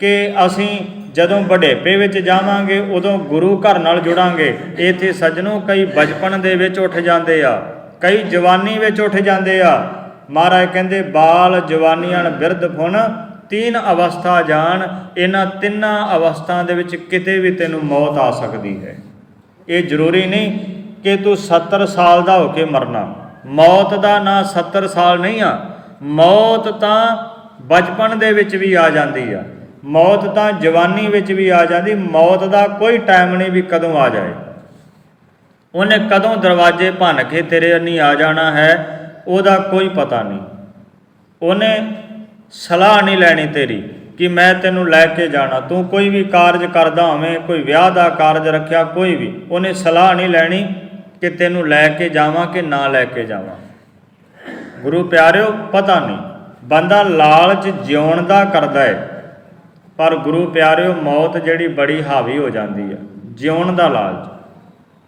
ਕਿ ਅਸੀਂ ਜਦੋਂ ਵਡੇਪੇ ਵਿੱਚ ਜਾਵਾਂਗੇ, ਉਦੋਂ ਗੁਰੂ ਘਰ ਨਾਲ ਜੁੜਾਂਗੇ। ਇੱਥੇ ਸੱਜਣੋ, ਕਈ ਬਚਪਨ ਦੇ ਵਿੱਚ ਉੱਠ ਜਾਂਦੇ ਆ, ਕਈ ਜਵਾਨੀ ਵਿੱਚ ਉੱਠ ਜਾਂਦੇ ਆ। ਮਹਾਰਾਜ ਕਹਿੰਦੇ, ਬਾਲ ਜਵਾਨੀਆਂ ਬਿਰਧ ਫੁਨ ਤੀਨ ਅਵਸਥਾ ਜਾਣ, ਇਹਨਾਂ ਤਿੰਨਾਂ ਅਵਸਥਾ ਦੇ ਵਿੱਚ ਕਿਤੇ ਵੀ ਤੈਨੂੰ ਮੌਤ ਆ ਸਕਦੀ ਹੈ। ਇਹ ਜ਼ਰੂਰੀ ਨਹੀਂ ਕਿ ਤੂੰ 70 ਸਾਲ ਦਾ ਹੋ ਕੇ ਮਰਨਾ। ਮੌਤ ਦਾ ਨਾਂ 70 ਸਾਲ ਨਹੀਂ ਆ, ਮੌਤ ਤਾਂ ਬਚਪਨ ਦੇ ਵਿੱਚ ਵੀ ਆ ਜਾਂਦੀ ਆ। ਮੌਤ ਤਾਂ ਜਵਾਨੀ ਵਿੱਚ ਵੀ ਆ ਜਾਂਦੀ, ਮੌਤ ਦਾ ਕੋਈ ਟਾਈਮ ਨਹੀਂ ਵੀ ਕਦੋਂ ਆ ਜਾਏ। ਉਹਨੇ ਕਦੋਂ ਦਰਵਾਜ਼ੇ ਭੰਨ ਕੇ ਤੇਰੇ ਅੰਨੀ ਆ ਜਾਣਾ ਹੈ, ਉਹਦਾ ਕੋਈ ਪਤਾ ਨਹੀਂ। ਉਹਨੇ ਸਲਾਹ ਨਹੀਂ ਲੈਣੀ ਤੇਰੀ ਕਿ ਮੈਂ ਤੈਨੂੰ ਲੈ ਕੇ ਜਾਣਾ। ਤੂੰ ਕੋਈ ਵੀ ਕਾਰਜ ਕਰਦਾ ਹੋਵੇਂ, ਕੋਈ ਵਿਆਹ ਦਾ ਕਾਰਜ ਰੱਖਿਆ, ਕੋਈ ਵੀ, ਉਹਨੇ ਸਲਾਹ ਨਹੀਂ ਲੈਣੀ ਕਿ ਤੈਨੂੰ ਲੈ ਕੇ ਜਾਵਾਂ ਕਿ ਨਾ ਲੈ ਕੇ ਜਾਵਾਂ। ਗੁਰੂ ਪਿਆਰਿਓ, ਪਤਾ ਨਹੀਂ। ਬੰਦਾ ਲਾਲਚ ਜਿਉਣ ਦਾ ਕਰਦਾ ਹੈ ਪਰ ਗੁਰੂ ਪਿਆਰਿਓ, ਮੌਤ ਜਿਹੜੀ ਬੜੀ ਹਾਵੀ ਹੋ ਜਾਂਦੀ ਹੈ ਜਿਉਣ ਦਾ ਲਾਲਚ।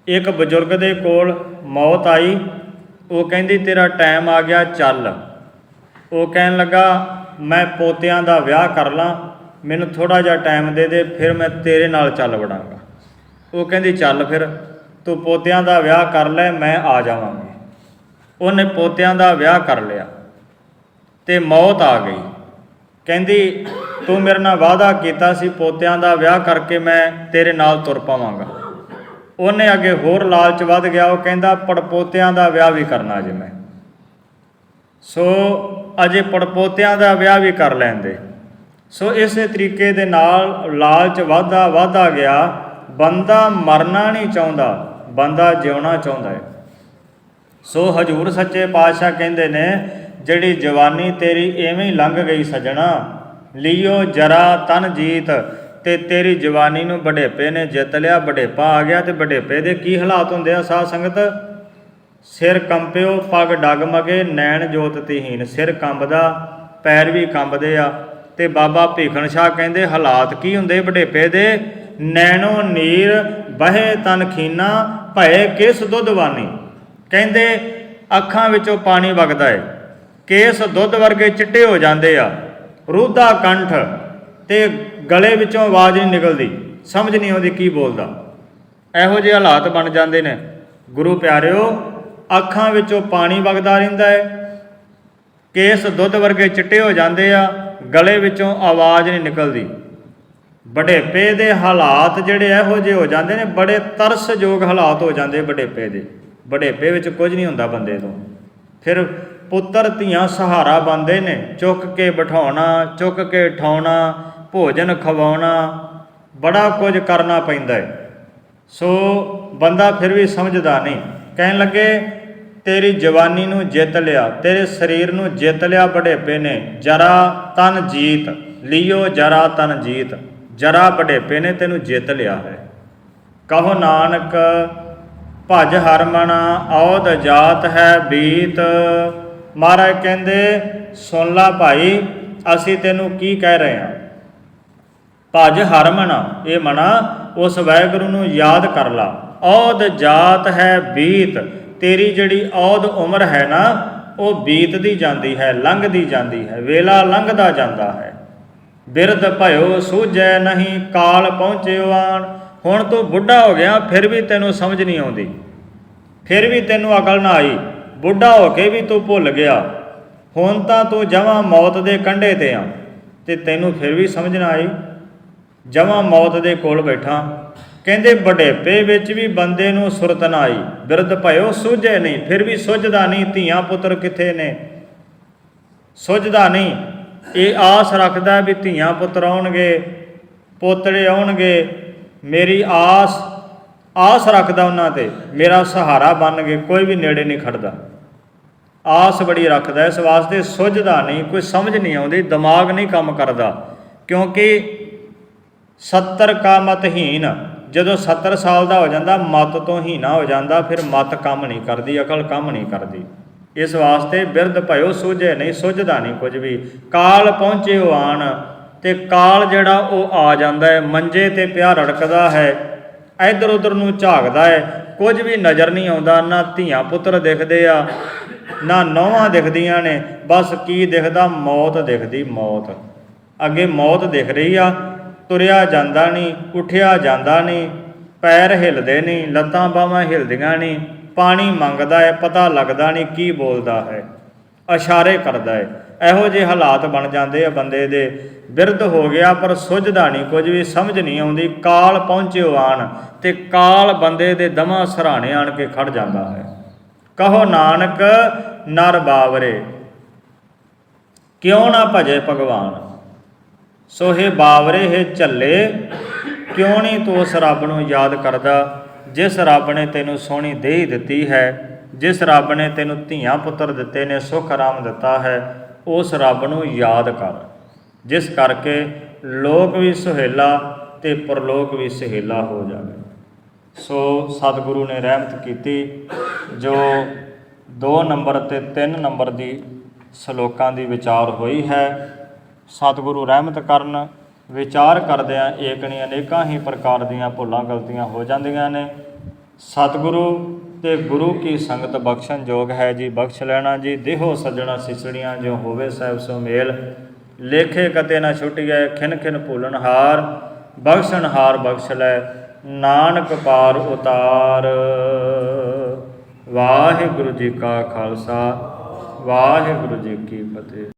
ਇੱਕ ਬਜ਼ੁਰਗ ਦੇ ਕੋਲ ਮੌਤ ਆਈ, ਉਹ ਕਹਿੰਦੀ, ਤੇਰਾ ਟਾਈਮ ਆ ਗਿਆ, ਚੱਲ। ਉਹ ਕਹਿਣ ਲੱਗਾ, ਮੈਂ ਪੋਤਿਆਂ ਦਾ ਵਿਆਹ ਕਰ ਲਾਂ, ਮੈਨੂੰ ਥੋੜਾ ਜਿਹਾ ਟਾਈਮ ਦੇ ਦੇ, ਫਿਰ ਮੈਂ ਤੇਰੇ ਨਾਲ ਚੱਲ ਵੜਾਂਗਾ। ਉਹ ਕਹਿੰਦੀ, ਚੱਲ ਫਿਰ, ਤੂੰ ਪੋਤਿਆਂ ਦਾ ਵਿਆਹ ਕਰ ਲੈ, ਮੈਂ ਆ ਜਾਵਾਂਗੀ। ਉਹਨੇ ਪੋਤਿਆਂ ਦਾ ਵਿਆਹ ਕਰ ਲਿਆ। ਤੇ ਮੌਤ ਆ ਗਈ। ਕਹਿੰਦੀ, ਤੂੰ ਮੇਰੇ ਨਾਲ ਵਾਅਦਾ ਕੀਤਾ ਸੀ, ਪੋਤਿਆਂ ਦਾ ਵਿਆਹ ਕਰਕੇ ਮੈਂ ਤੇਰੇ ਨਾਲ ਤੁਰ ਪਾਵਾਂਗਾ। ਉਹਨੇ ਅੱਗੇ ਹੋਰ ਲਾਲਚ ਵੱਧ ਗਿਆ। ਉਹ ਕਹਿੰਦਾ, ਪੜਪੋਤਿਆਂ ਦਾ ਵਿਆਹ ਵੀ ਕਰਨਾ ਜੇ ਮੈਂ। ਸੋ ਅਜੇ ਪੜਪੋਤਿਆਂ ਦਾ ਵਿਆਹ ਵੀ ਕਰ ਲੈਂਦੇ। ਸੋ ਇਸੇ ਤਰੀਕੇ ਦੇ ਨਾਲ ਲਾਲਚ ਵਾਧਾ ਵਾਧਾ ਗਿਆ। ਬੰਦਾ ਮਰਨਾ ਨਹੀਂ ਚਾਹੁੰਦਾ, ਬੰਦਾ ਜਿਉਣਾ ਚਾਹੁੰਦਾ ਹੈ। ਸੋ ਹਜੂਰ ਸੱਚੇ ਪਾਤਸ਼ਾਹ ਕਹਿੰਦੇ ਨੇ ਜਿਹੜੀ ਜਵਾਨੀ ਤੇਰੀ ਐਵੇਂ ਹੀ ਲੰਘ ਗਈ ਸਜਣਾ, ਲਿਓ ਜਰਾ ਤਨ ਜੀਤ, ਤੇ ਤੇਰੀ ਜਵਾਨੀ ਨੂੰ ਬੜੇਪੇ ਨੇ ਜਿੱਤ ਲਿਆ ਬੜੇਪਾ ਆ ਗਿਆ ਤੇ ਬੜੇਪੇ ਦੇ ਕੀ ਹਾਲਾਤ ਹੁੰਦੇ ਆ ਸਾਧ ਸੰਗਤ? ਸਿਰ ਕੰਪਿਓ, ਪੱਗ ਡਗਮਗੇ, ਨੈਣ ਜੋਤ ਤੀਹੀਨ, ਸਿਰ ਕੰਬਦਾ, ਪੈਰ ਵੀ ਕੰਬਦੇ ਆ। ਤੇ ਬਾਬਾ ਭੀਖਣ ਸ਼ਾਹ ਕਹਿੰਦੇ, ਹਾਲਾਤ ਕੀ ਹੁੰਦੇ ਬੜੇਪੇ ਦੇ? ਨੈਣੋ ਨੀਰ ਬਹੇ ਤਨ ਖੀਨਾ, ਭਏ ਕਿਸ ਦੁੱਧਵਾਨੀ ਕਹਿੰਦੇ, ਅੱਖਾਂ ਵਿੱਚੋਂ ਪਾਣੀ ਵਗਦਾ ਏ। ਕੇਸ ਦੁੱਧ ਵਰਗੇ ਚਿੱਟੇ ਹੋ ਜਾਂਦੇ ਆ। ਰੂਦਾ ਕੰਠ ਤੇ ਗਲੇ ਵਿੱਚੋਂ ਆਵਾਜ਼ ਨਹੀਂ ਨਿਕਲਦੀ। ਸਮਝ ਨਹੀਂ ਆਉਂਦੀ ਕੀ ਬੋਲਦਾ। ਇਹੋ ਜਿਹੇ ਹਾਲਾਤ ਬਣ ਜਾਂਦੇ ਨੇ। ਗੁਰੂ ਪਿਆਰਿਓ, ਅੱਖਾਂ ਵਿੱਚੋਂ ਪਾਣੀ ਵਗਦਾ ਰਹਿੰਦਾ ਹੈ। ਕੇਸ ਦੁੱਧ ਵਰਗੇ ਚਿੱਟੇ ਹੋ ਜਾਂਦੇ ਆ। ਗਲੇ ਵਿੱਚੋਂ ਆਵਾਜ਼ ਨਹੀਂ ਨਿਕਲਦੀ। ਬੜੇਪੇ ਦੇ ਹਾਲਾਤ ਜਿਹੜੇ ਇਹੋ ਜਿਹੇ ਹੋ ਜਾਂਦੇ ਨੇ, ਬੜੇ ਤਰਸਯੋਗ ਹਾਲਾਤ ਹੋ ਜਾਂਦੇ ਬੜੇਪੇ ਦੇ। ਬੜੇਪੇ ਵਿੱਚ ਕੁਝ ਨਹੀਂ ਹੁੰਦਾ ਬੰਦੇ ਤੋਂ। ਫਿਰ ਪੁੱਤਰ ਧੀਆਂ ਸਹਾਰਾ ਬੰਦੇ ਨੇ, ਚੁੱਕ ਕੇ ਬਿਠਾਉਣਾ, ਚੁੱਕ ਕੇ ਠਾਉਣਾ, ਭੋਜਨ ਖਵਾਉਣਾ, ਬੜਾ ਕੁਝ ਕਰਨਾ ਪੈਂਦਾ ਹੈ। ਸੋ ਬੰਦਾ ਫਿਰ ਵੀ ਸਮਝਦਾ ਨਹੀਂ। ਕਹਿਣ ਲੱਗੇ, ਤੇਰੀ ਜਵਾਨੀ ਨੂੰ ਜਿੱਤ ਲਿਆ, ਤੇਰੇ ਸਰੀਰ ਨੂੰ ਜਿੱਤ ਲਿਆ ਬੜੇਪੇ ਨੇ, ਜਰਾ ਤਨ ਜੀਤ, ਲਿਓ ਜਰਾ ਤਨ ਜੀਤ, ਜਰਾ ਬੜੇਪੇ ਨੇ ਤੈਨੂੰ ਜਿੱਤ ਲਿਆ ਹੈ। ਕਹੋ ਨਾਨਕ, ਭਜ ਹਰਮਨ ਔਦ ਜਾਤ ਹੈ ਬੀਤ ਮਹਾਰਾਜ ਕਹਿੰਦੇ, ਸੁਣ ਲਾ ਭਾਈ, ਅਸੀਂ ਤੈਨੂੰ ਕੀ ਕਹਿ ਰਹੇ ਹਾਂ? ਭਜ ਹਰਮਣਾ ਇਹ ਮਨਾ, ਉਸ ਵਾਹਿਗੁਰੂ ਨੂੰ ਯਾਦ ਕਰ ਲਾ। ਔਦ ਜਾਤ ਹੈ ਬੀਤ, ਤੇਰੀ ਜਿਹੜੀ ਔਦ ਉਮਰ ਹੈ ਨਾ, ਉਹ ਬੀਤਦੀ ਜਾਂਦੀ ਹੈ, ਲੰਘਦੀ ਜਾਂਦੀ ਹੈ, ਵੇਲਾ ਲੰਘਦਾ ਜਾਂਦਾ ਹੈ। ਬਿਰਧ ਭਇਓ, ਸੂਝੈ ਨਹੀਂ, ਕਾਲ ਪਹੁੰਚਿਓ ਆਣ। ਹੁਣ ਤੂੰ ਬੁੱਢਾ ਹੋ ਗਿਆ, ਫਿਰ ਵੀ ਤੈਨੂੰ ਸਮਝ ਨਹੀਂ ਆਉਂਦੀ। ਫਿਰ ਵੀ ਤੈਨੂੰ ਅਕਲ ਨਾ ਆਈ। ਬੁੱਢਾ ਹੋ ਕੇ ਵੀ ਤੂੰ ਭੁੱਲ ਗਿਆ। ਹੁਣ ਤਾਂ ਤੂੰ ਜਮਾਂ ਮੌਤ ਦੇ ਕੰਢੇ ਤੇ ਆ, ਤੇ ਤੈਨੂੰ ਫਿਰ ਵੀ ਸਮਝ ਨਾ ਆਈ। ਜਮਾਂ ਮੌਤ ਦੇ ਕੋਲ ਬੈਠਾ, ਕਹਿੰਦੇ ਬੜੇਪੇ ਵਿੱਚ ਵੀ ਬੰਦੇ ਨੂੰ ਸੁਰਤ ਨਾ ਆਈ। ਬਿਰਧ ਭਇਓ, ਸੂਝੇ ਨਹੀਂ, ਫਿਰ ਵੀ ਸੁੱਝਦਾ ਨਹੀਂ ਧੀਆਂ ਪੁੱਤਰ ਕਿੱਥੇ ਨੇ? ਸੁੱਝਦਾ ਨਹੀਂ, ਇਹ ਆਸ ਰੱਖਦਾ ਵੀ ਧੀਆਂ ਪੁੱਤਰ ਆਉਣਗੇ, ਪੋਤੜੇ ਆਉਣਗੇ। ਮੇਰੀ ਆਸ ਆਸ ਰੱਖਦਾ ਉਹਨਾਂ ਤੇ, ਮੇਰਾ ਸਹਾਰਾ ਬਣ ਬਣਨਗੇ, ਕੋਈ ਵੀ ਨੇੜੇ ਨਹੀਂ ਖੜਦਾ। ਆਸ ਬੜੀ ਰੱਖਦਾ ਇਸ ਵਾਸਤੇ ਸੁੱਝਦਾ ਨਹੀਂ, ਕੋਈ ਸਮਝ ਨਹੀਂ ਆਉਂਦੀ, ਦਿਮਾਗ ਨਹੀਂ ਕੰਮ ਕਰਦਾ। ਕਿਉਂਕਿ 70 ਕਾ ਮਤਹੀਨ ਜਦੋਂ 70 ਸਾਲ ਦਾ ਹੋ ਜਾਂਦਾ, ਮਤ ਤੋਂ ਹੀਣਾ ਹੋ ਜਾਂਦਾ, ਫਿਰ ਮਤ ਕੰਮ ਨਹੀਂ ਕਰਦੀ, ਅਕਲ ਕੰਮ ਨਹੀਂ ਕਰਦੀ। ਇਸ ਵਾਸਤੇ ਬਿਰਧ ਭਇਓ ਸੋਝੇ ਨਹੀਂ, ਸੁੱਝਦਾ ਨਹੀਂ ਕੁਝ ਵੀ। ਕਾਲ ਪਹੁੰਚੇ ਹੋ ਆਣ, ਤੇ ਕਾਲ ਜਿਹੜਾ ਉਹ ਆ ਜਾਂਦਾ ਹੈ, ਮੰਜੇ ਤੇ ਪਿਆ ਰੜਕਦਾ ਹੈ ਇੱਧਰ ਉੱਧਰ ਨੂੰ ਝਾਕਦਾ ਹੈ, ਕੁਝ ਵੀ ਨਜ਼ਰ ਨਹੀਂ ਆਉਂਦਾ, ਨਾ ਧੀਆਂ ਪੁੱਤਰ ਦਿਖਦੇ ਆ ਨਾ ਨੌਵਾਂ ਦਿਖਦੀਆਂ ਨੇ, ਬਸ ਕੀ ਦਿਖਦਾ? ਮੌਤ ਦਿਖਦੀ ਮੌਤ। ਅੱਗੇ ਮੌਤ ਦਿਖ ਰਹੀ ਆ, ਤੁਰਿਆ ਜਾਂਦਾ ਨਹੀਂ, ਉੱਠਿਆ ਜਾਂਦਾ ਨਹੀਂ, ਪੈਰ ਹਿਲਦੇ ਨਹੀਂ, ਲੱਤਾਂ ਬਾਹਾਂ ਹਿਲਦੀਆਂ ਨਹੀਂ, ਪਾਣੀ ਮੰਗਦਾ ਹੈ, ਪਤਾ ਲੱਗਦਾ ਨਹੀਂ ਕੀ ਬੋਲਦਾ ਹੈ। ਇਸ਼ਾਰੇ ਕਰਦਾ ਹੈ। ਇਹੋ ਜਿਹੇ ਹਾਲਾਤ ਬਣ ਜਾਂਦੇ ਆ ਬੰਦੇ ਦੇ। ਬਿਰਧ ਹੋ ਗਿਆ, ਪਰ ਸੁੱਝਦਾ ਨਹੀਂ ਕੁਝ ਵੀ, ਸਮਝ ਨਹੀਂ ਆਉਂਦੀ। ਕਾਲ ਪਹੁੰਚਿਓ ਆਣ, ਤੇ ਕਾਲ ਬੰਦੇ ਦੇ ਦਮਾ ਸਰਾਣੇ ਆਣ ਕੇ ਖੜ ਜਾਂਦਾ ਹੈ। ਕਹੋ ਨਾਨਕ ਨਰ ਬਾਵਰੇ। ਕਿਉਂ ਨਾ ਭਜੇ ਭਗਵਾਨ? ਸੋ ਹੈ ਬਾਵਰੇ, ਹੈ ਝੱਲੇ, ਕਿਉਂ ਨਹੀਂ ਤੂੰ ਉਸ ਰੱਬ ਨੂੰ ਯਾਦ ਕਰਦਾ, ਜਿਸ ਰੱਬ ਨੇ ਤੈਨੂੰ ਸੋਹਣੀ ਦੇਹ ਦਿੱਤੀ ਹੈ, ਜਿਸ ਰੱਬ ਨੇ ਤੈਨੂੰ ਧੀਆਂ ਪੁੱਤਰ ਦਿੱਤੇ ਨੇ, ਸੁਖ ਆਰਾਮ ਦਿੱਤਾ ਹੈ, ਉਸ ਰੱਬ ਨੂੰ ਯਾਦ ਕਰ। ਜਿਸ ਕਰਕੇ ਲੋਕ ਵੀ ਸੁਹੇਲਾ ਤੇ ਪਰਲੋਕ ਵੀ ਸੁਹੇਲਾ ਹੋ ਜਾਵੇ। ਸੋ ਸਤਿਗੁਰੂ ਨੇ ਰਹਿਮਤ ਕੀਤੀ, ਜੋ 2 ਨੰਬਰ ਤੇ 3 ਨੰਬਰ ਦੀ ਸ਼ਲੋਕਾਂ ਦੀ ਵਿਚਾਰ ਹੋਈ ਹੈ। ਸਤਿਗੁਰੂ ਰਹਿਮਤ ਕਰਨ, ਵਿਚਾਰ ਕਰਦਿਆਂ ਏਕਣੀ ਅਨੇਕਾਂ ਹੀ ਪ੍ਰਕਾਰ ਦੀਆਂ ਭੁੱਲਾਂ ਗਲਤੀਆਂ ਹੋ ਜਾਂਦੀਆਂ ਨੇ। ਸਤਿਗੁਰੂ ਤੇ ਗੁਰੂ ਕੀ ਸੰਗਤ ਬਖਸ਼ਣ ਯੋਗ ਹੈ ਜੀ, ਬਖਸ਼ ਲੈਣਾ ਜੀ, ਦੇਹੋ ਸੱਜਣਾ ਸਿਸੜੀਆਂ ਜੋ ਹੋਵੇ ਸਾਹਿਬ ਸੋ ਮੇਲ। ਲੇਖੇ ਕਤੇ ਨਾ ਛੁਟਿਐ, ਖਿਨ ਖਿਨ ਭੂਲਨ ਹਾਰ ਬਖਸ਼ਣ ਹਾਰ ਬਖਸ਼ ਲੈ। ਨਾਨਕ ਪਾਰ ਉਤਾਰ। ਵਾਹਿਗੁਰੂ ਜੀ ਕਾ ਖਾਲਸਾ ਵਾਹਿਗੁਰੂ ਜੀ ਕੀ ਫਤਿਹ।